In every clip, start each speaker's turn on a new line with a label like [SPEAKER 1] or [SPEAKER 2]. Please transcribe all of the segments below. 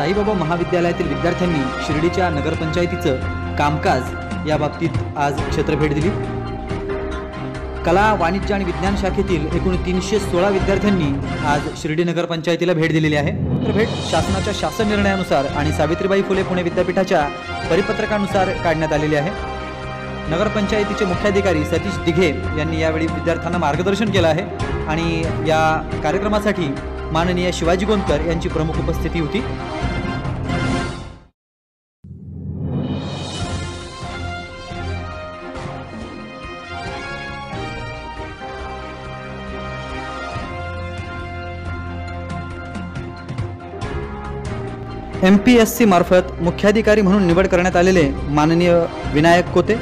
[SPEAKER 1] साईबाबा महाविद्यालयातील विद्यार्थ्यांनी शिर्डीच्या नगरपंचायतीचं कामकाज या बाबतीत आज क्षेत्रभेट दिली. कला वाणिज्य आणि विज्ञान शाखेतील एकूण तीनशे सोळा विद्यार्थ्यांनी आज शिर्डी नगरपंचायतीला भेट दिलेली आहे. तर भेट शासनाच्या शासन निर्णयानुसार आणि सावित्रीबाई फुले पुणे विद्यापीठाच्या परिपत्रकानुसार काढण्यात आलेली आहे. नगरपंचायतीचे मुख्याधिकारी सतीश दिघे यांनी यावेळी विद्यार्थ्यांना मार्गदर्शन केलं आहे आणि या कार्यक्रमासाठी माननीय शिवाजी गोंदकर यांची प्रमुख उपस्थिती होती. एम पी एस सी मार्फत मुख्याधिकारी म्हणून निवड करण्यात आलेले माननीय विनायक कोते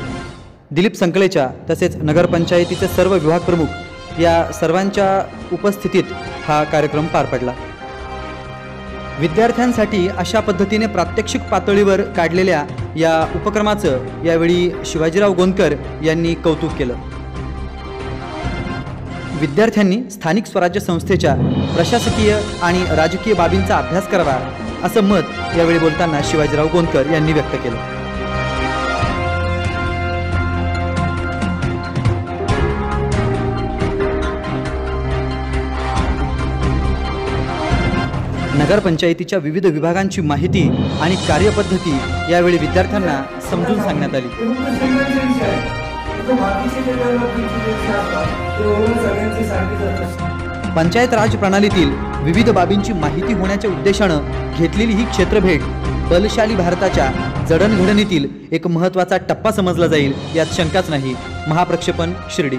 [SPEAKER 1] दिलीप संकलेच्या तसेच नगरपंचायतीचे सर्व विभाग प्रमुख या सर्वांच्या उपस्थितीत हा कार्यक्रम पार पडला. विद्यार्थ्यांसाठी अशा पद्धतीने प्रात्यक्षिक पातळीवर काढलेल्या या उपक्रमाचं यावेळी शिवाजीराव गोंदकर यांनी कौतुक केलं. विद्यार्थ्यांनी स्थानिक स्वराज्य संस्थेच्या प्रशासकीय आणि राजकीय बाबींचा अभ्यास करावा असं मत यावेळी बोलताना शिवाजीराव गोंदकर यांनी व्यक्त केलं. नगरपंचायतीच्या विविध विभागांची माहिती आणि कार्यपद्धती यावेळी विद्यार्थ्यांना समजून सांगण्यात आली. पंचायत राज प्रणालीतील विविध बाबींची माहिती होण्याच्या उद्देशानं घेतलेली ही क्षेत्रभेट बलशाली भारताच्या जडणघडणीतील एक महत्त्वाचा टप्पा समजला जाईल यात शंकाच नाही. महाप्रक्षेपण शिर्डी.